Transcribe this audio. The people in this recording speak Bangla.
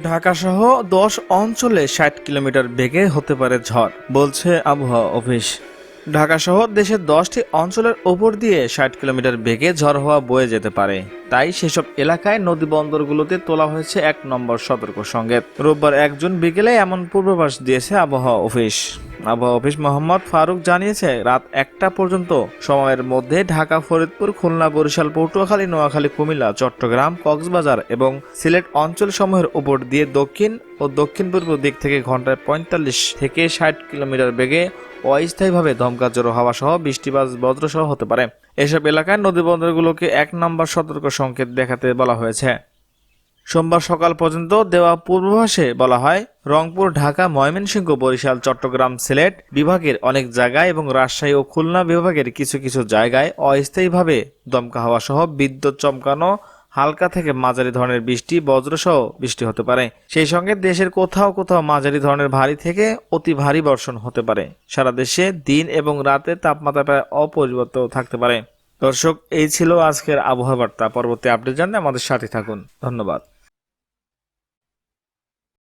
ঢাকাসহ দশ অঞ্চলে ষাট কিলোমিটার বেগে হতে পারে ঝড়, বলছে আবহাওয়া অফিস। ঢাকা ঢাকাসহ দেশের দশটি অঞ্চলের ওপর দিয়ে ষাট কিলোমিটার বেগে ঝড় হওয়া বয়ে যেতে পারে। তাই সেসব এলাকায় নদী বন্দরগুলোতে তোলা হয়েছে এক নম্বর সতর্ক সঙ্গে রোববার একজন বিকেলে এমন পূর্বাভাস দিয়েছে আবহাওয়া অফিস। আবহাওয়া অফিস মোহাম্মদ ফারুক জানিয়েছে, রাত একটা পর্যন্ত সময়ের মধ্যে ঢাকা, ফরিদপুর, খুলনা, বরিশাল, পটুয়াখালী, নোয়াখালী, কুমিল্লা, চট্টগ্রাম, কক্সবাজার এবং সিলেট অঞ্চল সমূহের উপর দিয়ে দক্ষিণ ও দক্ষিণ পূর্ব দিক থেকে ঘন্টায় পঁয়তাল্লিশ থেকে ষাট কিলোমিটার বেগে অস্থায়ীভাবে দমকা জড়ো হাওয়া সহ বৃষ্টিবাজ বজ্রসহ হতে পারে। এসব এলাকায় নদী বন্দরগুলোকে এক নম্বর সতর্ক সংকেত দেখাতে বলা হয়েছে। সোমবার সকাল পর্যন্ত দেওয়া পূর্বাভাসে বলা হয়, রংপুর, ঢাকা, ময়মনসিংহ, বরিশাল, চট্টগ্রাম, সিলেট বিভাগের অনেক জায়গায় এবং রাজশাহী ও খুলনা বিভাগের কিছু কিছু জায়গায় অস্থায়ীভাবে দমকা হাওয়া সহ বিদ্যুৎ চমকানো, হালকা থেকে মাঝারি ধরনের বৃষ্টি, বজ্রসহ বৃষ্টি হতে পারে। সেই সঙ্গে দেশের কোথাও কোথাও মাঝারি ধরনের ভারী থেকে অতি ভারী বর্ষণ হতে পারে। সারা দেশে দিন এবং রাতের তাপমাত্রা প্রায় অপরিবর্তিত থাকতে পারে। দর্শক, এই ছিল আজকের আবহাওয়া বার্তা। পরবর্তী আপডেট জানতে আমাদের সাথে থাকুন। ধন্যবাদ।